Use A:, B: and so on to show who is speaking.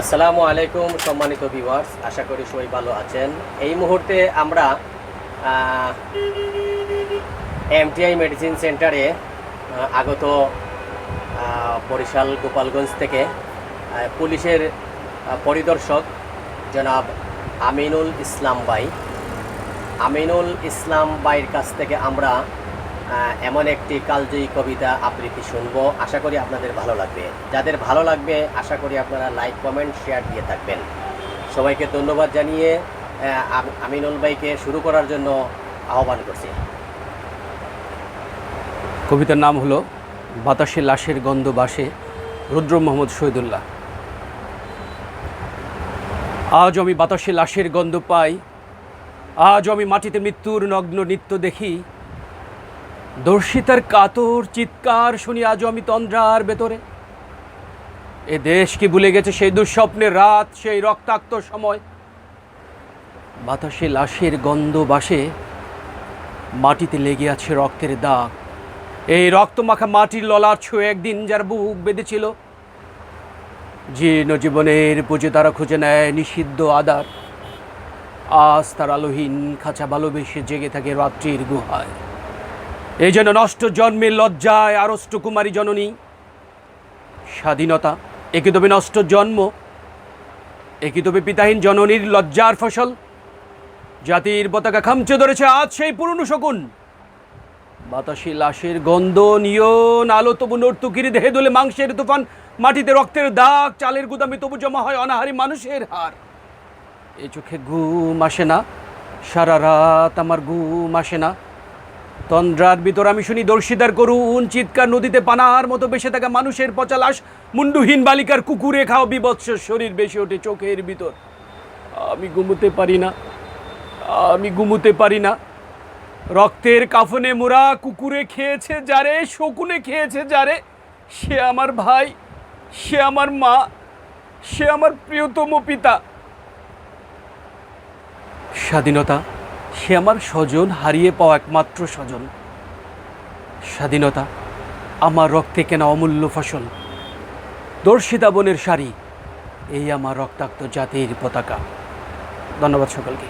A: আসসালামু আলাইকুম সম্মানিত ভিউয়ার্স আশা করি সবাই ভালো আছেন। এই মুহূর্তে আমরা এমটিআই মেডিসিন সেন্টারে আগত বরিশাল গোপালগঞ্জ থেকে পুলিশের পরিদর্শক জনাব আমিনুল ইসলাম বাই আমিনুল ইসলাম বাইয়ের কাছ থেকে আমরা এমন একটি কালজয়ী কবিতা আবৃত্তি শুনব। আশা করি আপনাদের ভালো লাগবে। যাদের ভালো লাগবে, আশা করি আপনারা লাইক কমেন্ট শেয়ার দিয়ে থাকবেন। সবাইকে ধন্যবাদ জানিয়ে আমিনুল ভাইকে শুরু করার জন্য আহ্বান করছি।
B: কবিতার নাম হলো, বাতাসে লাশের গন্ধ বাসে রুদ্র মোহাম্মদ শহীদুল্লাহ। আজ আমি বাতাসে লাশের গন্ধ পাই, আজ আমি মাটিতে মৃত্যুর নগ্ন নৃত্য দেখি দর্শিতার কাতর চিৎকার শুনি আজও আমি তন্দ্রার ভেতরে। এ দেশ কি ভুলে গেছে সেই দুঃস্বপ্নের রাত, সেই রক্তাক্ত সময়? বাতাসে লাশের গন্ধ বাসে, মাটিতে লেগে আছে রক্তের দাগ। এই রক্তমাখা মাটির ললার ছুঁয়ে একদিন যার বুক বেঁধেছিল। জীর্ণ জীবনের পুজো তারা খুঁজে নেয় নিষিদ্ধ আদার। আজ তার আলোহীন খাঁচা ভালোবেসে জেগে থাকে রাত্রির গুহায়। এই যেন নষ্ট জন্মের লজ্জায় আরষ্ট কুমারী জননী। স্বাধীনতা, একে তবে নষ্ট জন্ম, একে তবে পিতাহীন জননীর লজ্জার ফসল। জাতির পতাকা খামচে ধরেছে আজ সেই পুরনো শকুন। বাতাসে লাশের গন্ধ নিয়ন আলো, তবু নর্তুকির দেহে দোলে মাংসের তুফান, মাটিতে রক্তের দাগ, চালের গুদামে তবু জমা হয় অনাহারি মানুষের হার। এ চোখে ঘুম আসে না, সারা রাত আমার ঘুম আসে না। তন্দ্রার ভিতর আমি শুনি দর্শিদার করুণ চিৎকার, নদীতে পানার মতো বেসে থাকা মানুষের পচা লাশ মুন্ডুহীন বালিকার কুকুরে খাও বিবৎস শরীর বেশি ওঠে চোখের ভিতর। আমি ঘুমোতে পারি না, আমি ঘুমোতে পারি না। রক্তের কাফনে মোরা কুকুরে খেয়েছে যারে, শকুনে খেয়েছে যারে, সে আমার ভাই, সে আমার মা, সে আমার প্রিয়তম পিতা। স্বাধীনতা সে আমার স্বজন, হারিয়ে পাওয়া একমাত্র স্বজন। স্বাধীনতা, আমার রক্তে কেনা অমূল্য ফসল। দর্শিতা বনের শাড়ি, এই আমার রক্তাক্ত জাতির পতাকা। ধন্যবাদ সকলকে।